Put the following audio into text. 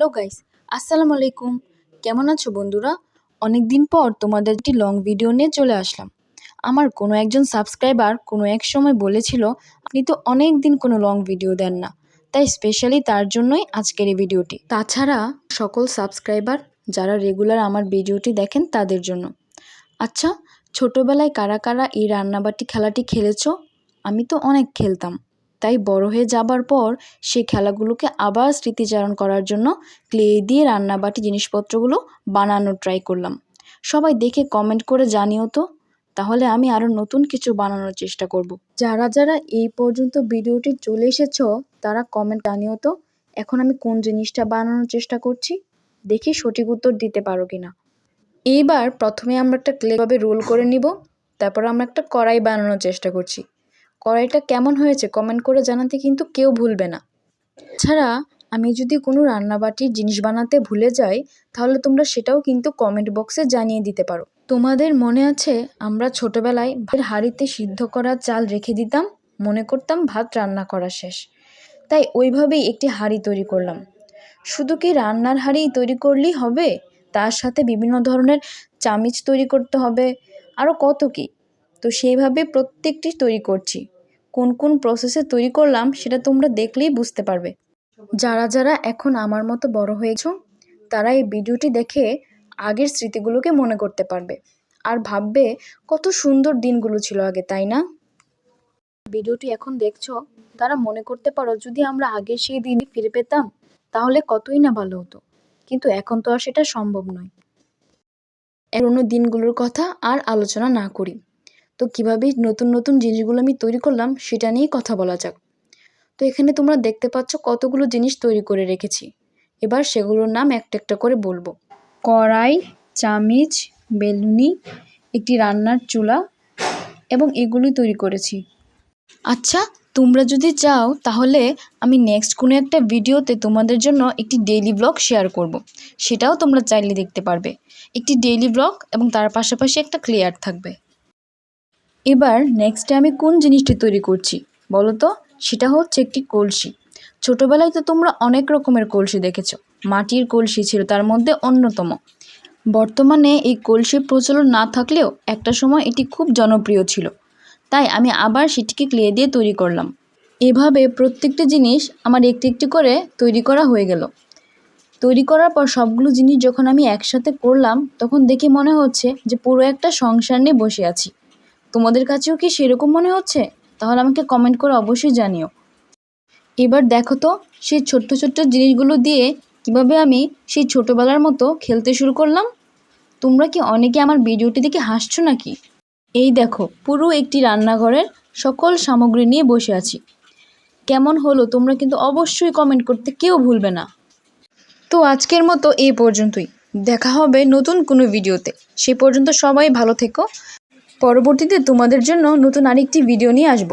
Hello guys আসসালামু আলাইকুম। কেমন আছো বন্ধুরা? অনেক দিন পর তোমাদের একটি লং ভিডিও নিয়ে চলে আসলাম। আমার কোনো একজন সাবস্ক্রাইবার কোনো এক সময় বলেছিল, আপনি তো অনেক দিন কোনো লং ভিডিও দেন না। তাই স্পেশালি তার জন্যই আজকের এই ভিডিওটি তাছাড়া সকল সাবস্ক্রাইবার যারা রেগুলার আমার ভিডিওটি দেখেন তাদের জন্য। আচ্ছা ছোটোবেলায় কারা কারা এই রান্নাবাটি খেলাটি খেলেছো? আমি তো অনেক খেলতাম। তাই বড় হয়ে যাবার পর সেই খেলাগুলোকে আবার স্মৃতিচারণ করার জন্য ক্লে দিয়ে রান্নাবাটি জিনিসপত্রগুলো বানানোর ট্রাই করলাম। সবাই দেখে কমেন্ট করে জানিও তো। তাহলে আমি আরও নতুন কিছু বানানোর চেষ্টা করব। যারা যারা এই পর্যন্ত ভিডিওটি চলে এসেছ, তারা কমেন্ট জানিও তো, এখন আমি কোন জিনিসটা বানানোর চেষ্টা করছি? দেখি সঠিক উত্তর দিতে পারো কিনা। এইবার প্রথমে আমরা একটা ক্লেভাবে রোল করে নিব, তারপর আমরা একটা কড়াই বানানোর চেষ্টা করছি। কড়াইটা কেমন হয়েছে কমেন্ট করে জানাতে কিন্তু কেউ ভুলবে না। ছাড়া আমি যদি কোনো রান্নাবাটির জিনিস বানাতে ভুলে যাই, তাহলে তোমরা সেটাও কিন্তু কমেন্ট বক্সে জানিয়ে দিতে পারো। তোমাদের মনে আছে আমরা ছোটবেলায় ভাতের হাঁড়িতে সিদ্ধ করা চাল রেখে দিতাম, মনে করতাম ভাত রান্না করা শেষ। তাই ওইভাবেই একটি হাঁড়ি তৈরি করলাম। শুধু কি রান্নার হাঁড়ি তৈরি করলেই হবে? তার সাথে বিভিন্ন ধরনের চামিচ তৈরি করতে হবে। আরও কত কী? তো সেইভাবে প্রত্যেকটি তৈরি করছি। কোন কোন প্রসেসে তৈরি করলাম সেটা তোমরা দেখলেই বুঝতে পারবে। যারা যারা এখন আমার মতো বড় হয়েছ, তারা এই ভিডিওটি দেখে আগের স্মৃতিগুলোকে মনে করতে পারবে। আর ভাববে, কত সুন্দর দিনগুলো ছিল আগে, তাই না? ভিডিওটি এখন দেখছ, তারা মনে করতে পারো, যদি আমরা আগে সেই দিনে ফিরে পেতাম, তাহলে কতই না ভালো হতো। কিন্তু এখন তো আর সেটা সম্ভব নয়। পুরোনো দিনগুলোর কথা আর আলোচনা না করি। তো কীভাবে নতুন নতুন জিনিসগুলো আমি তৈরি করলাম সেটা নিয়েই কথা বলা যাক। তো এখানে তোমরা দেখতে পাচ্ছ কতগুলো জিনিস তৈরি করে রেখেছি। এবার সেগুলোর নাম একটা একটা করে বলব। কড়াই, চামিচ, বেলুনি, একটি রান্নার চুলা এবং এগুলোই তৈরি করেছি। আচ্ছা তোমরা যদি চাও তাহলে আমি নেক্সট কোনো একটা ভিডিওতে তোমাদের জন্য একটি ডেইলি ব্লগ শেয়ার করব। সেটাও তোমরা চাইলে দেখতে পারবে। একটি ডেইলি ব্লগ এবং তার পাশাপাশি একটা ক্লিয়ার থাকবে। এবার নেক্সটে আমি কোন জিনিসটি তৈরি করছি? বলো তো, সেটা হচ্ছে একটি কলসি। ছোটোবেলায় তো তোমরা অনেক রকমের কলসি দেখেছ। মাটির কলসি ছিল, তার মধ্যে অন্যতম। বর্তমানে এই কলসির প্রচলন না থাকলেও একটা সময় এটি খুব জনপ্রিয় ছিল। তাই আমি আবার সেটিকে ক্লে দিয়ে তৈরি করলাম। এভাবে প্রত্যেকটি জিনিস আমার একটি একটি করে তৈরি করা হয়ে গেল। তৈরি করার পর সবগুলো জিনিস যখন আমি একসাথে করলাম, তখন দেখে মনে হচ্ছে যে পুরো একটা সংসার নিয়ে বসে আছি। তোমাদের কাছেও কি সেরকম মনে হচ্ছে? তাহলে আমাকে কমেন্ট করে অবশ্যই জানিও। এবার দেখো তো, সেই ছোট্ট ছোট্ট জিনিসগুলো দিয়ে কীভাবে আমি সেই ছোটোবেলার মতো খেলতে শুরু করলাম? তোমরা কি অনেকে আমার ভিডিওটি দেখে হাসছো নাকি? এই দেখো, পুরো একটি রান্নাঘরের সকল সামগ্রী নিয়ে বসে আছি। কেমন হলো তোমরা কিন্তু অবশ্যই কমেন্ট করতে কেউ ভুলবে না। তো আজকের মতো এই পর্যন্তই। দেখা হবে নতুন কোনো ভিডিওতে। সে পর্যন্ত সবাই ভালো থেকো। পরবর্তীতে তোমাদের জন্য নতুন আরেকটি ভিডিও নিয়ে আসব।